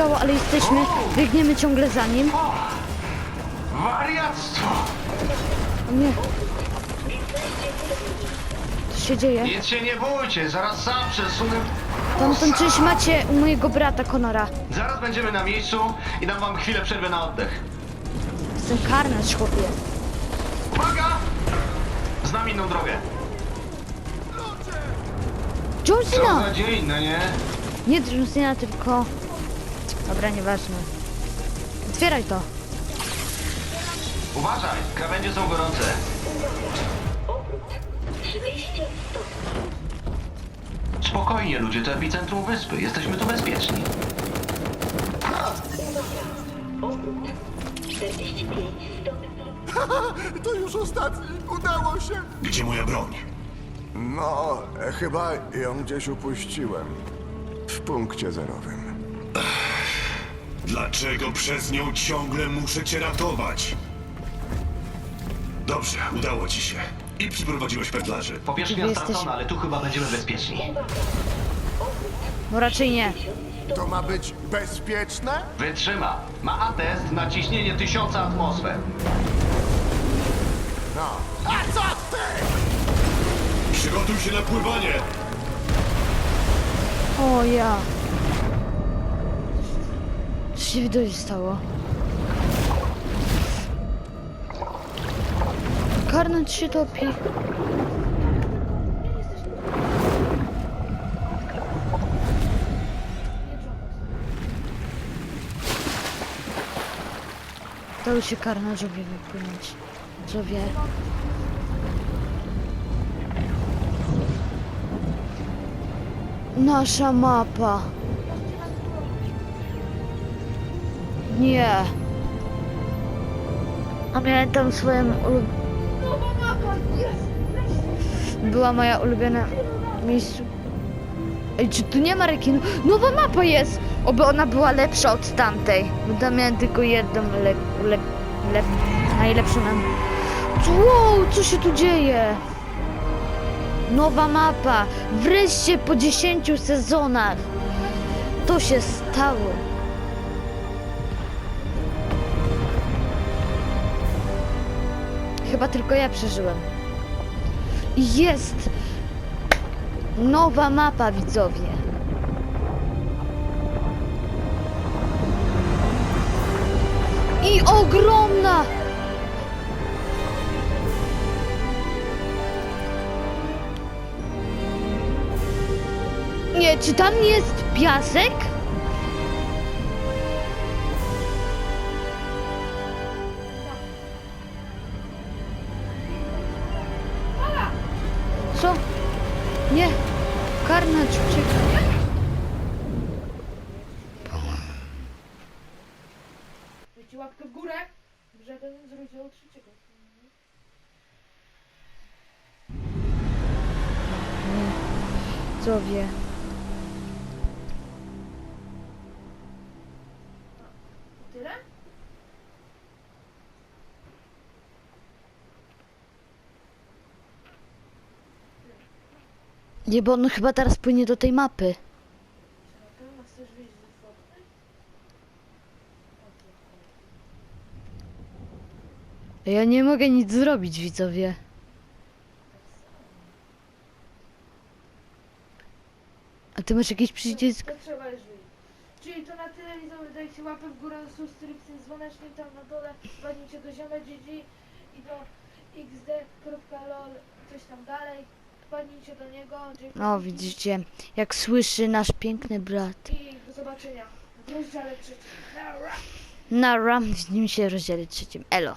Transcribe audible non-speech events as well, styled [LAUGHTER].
udało, ale jesteśmy, biegniemy ciągle za nim. Wariactwo! O nie. Co się dzieje? Nic się nie bójcie, zaraz sam przesunę... Tam tą część macie u mojego brata Konora. Zaraz będziemy na miejscu i dam wam chwilę przerwy na oddech. Jestem karnacz, chłopie. Uwaga! Znam inną drogę. Co Johnsona! za dzień, no nie? Nie Johnsona, tylko... Dobra, nieważne. Otwieraj to. Uważaj, krawędzie są gorące. Spokojnie ludzie, to epicentrum wyspy. Jesteśmy tu bezpieczni. [LAUGHS] To już ostatni. Udało się. Gdzie moja broń? No, chyba ją gdzieś upuściłem. W punkcie zerowym. Dlaczego przez nią ciągle muszę cię ratować? Dobrze, udało ci się. I przyprowadziłeś pętlarzy. Powierzchnia Jesteś- stracona, ale tu chyba będziemy bezpieczni. No raczej nie. To ma być bezpieczne? Wytrzyma. Ma atest na ciśnienie tysiąca atmosfer. No. A co ty? Przygotuj się na pływanie! O ja. Co się widocznie stało? Karnacz się topi. Dało się karnaczowi wypłynąć. Co wie? Nasza mapa. Nie. A miałem tam swoją ulu... Była moja ulubiona miejscu. Ej, czy tu nie ma rekinu? Nowa mapa jest! Oby ona była lepsza od tamtej. Bo tam miałem tylko jedną le... le... le... najlepszą nam. Wow, co się tu dzieje? Nowa mapa! Wreszcie po 10 sezonach! To się stało! Chyba tylko ja przeżyłem. Jest! Nowa mapa, widzowie! I ogromna! Nie, czy tam jest piasek? Co? Nie. Karnacz ucieka. Dajcie łapkę w górę, żaden z rozdziału trzeciego. Co wie? Nie, bo on chyba teraz płynie do tej mapy. Ja nie mogę nic zrobić, widzowie. A ty masz jakiś przycisk? Czyli to na tyle dajcie łapę w górę, subskrypcję tam na dole, wpadnijcie do i do xd.lol coś tam dalej, wpadnijcie do niego, O, widzicie, jak słyszy nasz piękny brat. i do zobaczenia w rozdziale trzecim. Nara! Na ram z nim się rozdzielę trzecim. Elo.